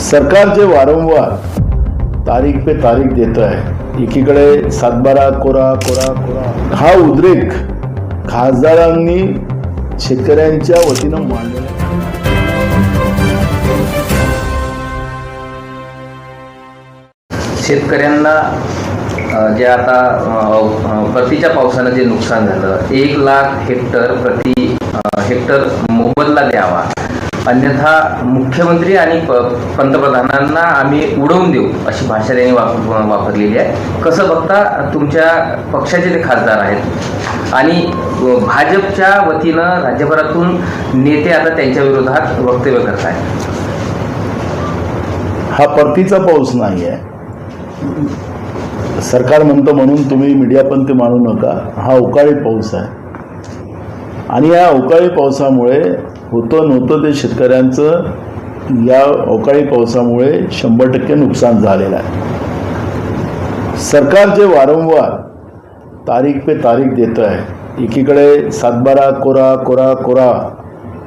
सरकार जे वारंवार तारीख पे तारीख देत आहे एकीकडे सातबारा कोरा कोरा कोरा हा उद्रेक खासदारांनी शेतकऱ्यांच्या वतीनं मांडलेला शेतकऱ्यांना जे आता प्रतीच्या परतीच्या पावसानं जे नुकसान झालं एक लाख हेक्टर प्रति हेक्टर अन्यथा मुख्यमंत्री आणि प पंतप्रधानांना आम्ही उडवून देऊ अशी भाषा त्यांनी वापर वापरलेली आहे. कसं बघता तुमच्या पक्षाचे ते खासदार आहेत आणि भाजपच्या वतीनं राज्यभरातून नेते आता त्यांच्या विरोधात वक्तव्य करत आहेत हा परतीचा पाऊस नाही आहे सरकार म्हणतं म्हणून तुम्ही मीडियापंथी मानू नका. हा उकाळी पाऊस आहे. आणि या अवकाळी पावसामुळे होतं नव्हतं ते शेतकऱ्यांचं या अवकाळी पावसामुळे शंभर टक्के नुकसान झालेलं आहे. सरकार जे वारंवार तारीख पे तारीख देतं आहे एकीकडे सातबारा कोरा कोरा कोरा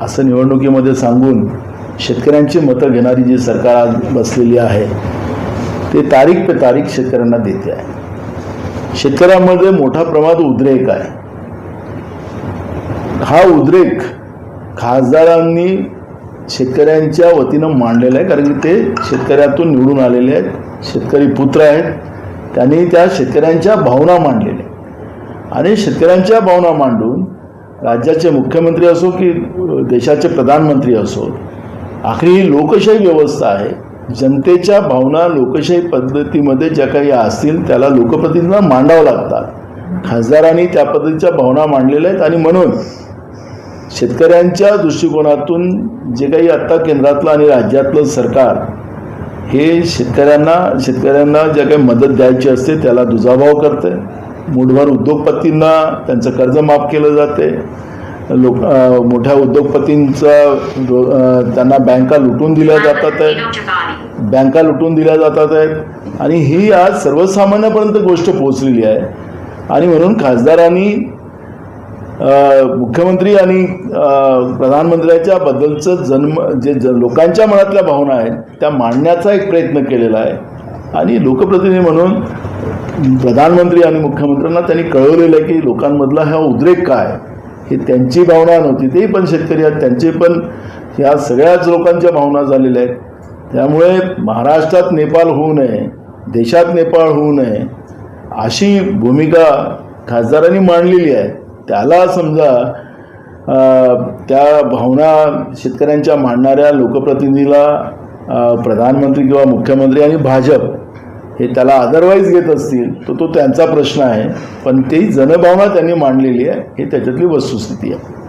असं निवडणुकीमध्ये सांगून शेतकऱ्यांची मतं घेणारी जी सरकार आज बसलेली आहे ते तारीख पे तारीख शेतकऱ्यांना देते आहे. शेतकऱ्यांमध्ये मोठा प्रमाणात उद्रेक आहे. हा उद्रेक खासदारांनी शेतकऱ्यांच्या वतीनं मांडलेला आहे कारण की ते शेतकऱ्यातून निवडून आलेले आहेत शेतकरी पुत्र आहेत. त्यांनी त्या शेतकऱ्यांच्या भावना मांडलेल्या आहेत. आणि शेतकऱ्यांच्या भावना मांडून राज्याचे मुख्यमंत्री असो की देशाचे प्रधानमंत्री असो आखरी ही लोकशाही व्यवस्था आहे. जनतेच्या भावना लोकशाही पद्धतीमध्ये ज्या काही असतील त्याला लोकप्रतिनिधींना मांडावं लागतात. खासदारांनी त्या पद्धतीच्या भावना मांडलेल्या आहेत आणि म्हणून शेतकऱ्यांच्या दृष्टिकोनातून जे काही आत्ता केंद्रातलं आणि राज्यातलं सरकार हे शेतकऱ्यांना शेतकऱ्यांना ज्या काही मदत द्यायची असते त्याला दुजाभाव करते. मुठभर उद्योगपतींना त्यांचं कर्ज माफ केलं जाते. लोक मोठ्या उद्योगपतींचा त्यांना बँका लुटून दिल्या जातात आहेत. बँका लुटून दिल्या जातात आहेत. आणि ही आज सर्वसामान्यापर्यंत गोष्ट पोहोचलेली आहे. आणि म्हणून खासदारांनी मुख्यमंत्री आणि प्रधानमंत्र्याच्या बद्दलचं जन्म जे ज लोकांच्या मनातल्या भावना आहेत त्या मांडण्याचा एक प्रयत्न केलेला आहे. आणि लोकप्रतिनिधी म्हणून प्रधानमंत्री आणि मुख्यमंत्र्यांना त्यांनी कळवलेलं आहे की लोकांमधला हा उद्रेक काय हे त्यांची भावना नव्हती तेही पण शेतकरी आहेत त्यांचे पण ह्या सगळ्याच लोकांच्या भावना झालेल्या आहेत. त्यामुळे महाराष्ट्रात नेपाळ होऊ नये देशात नेपाळ होऊ नये अशी भूमिका खासदारांनी मांडलेली आहे. त्याला समजा त्या भावना शेतकऱ्यांच्या मांडणाऱ्या लोकप्रतिनिधीला प्रधानमंत्री किंवा मुख्यमंत्री आणि भाजप हे त्याला अदरवाईज घेत असतील तर तो त्यांचा प्रश्न आहे. पण ती जनभावना त्यांनी मांडलेली आहे हे त्याच्यातली वस्तुस्थिती आहे.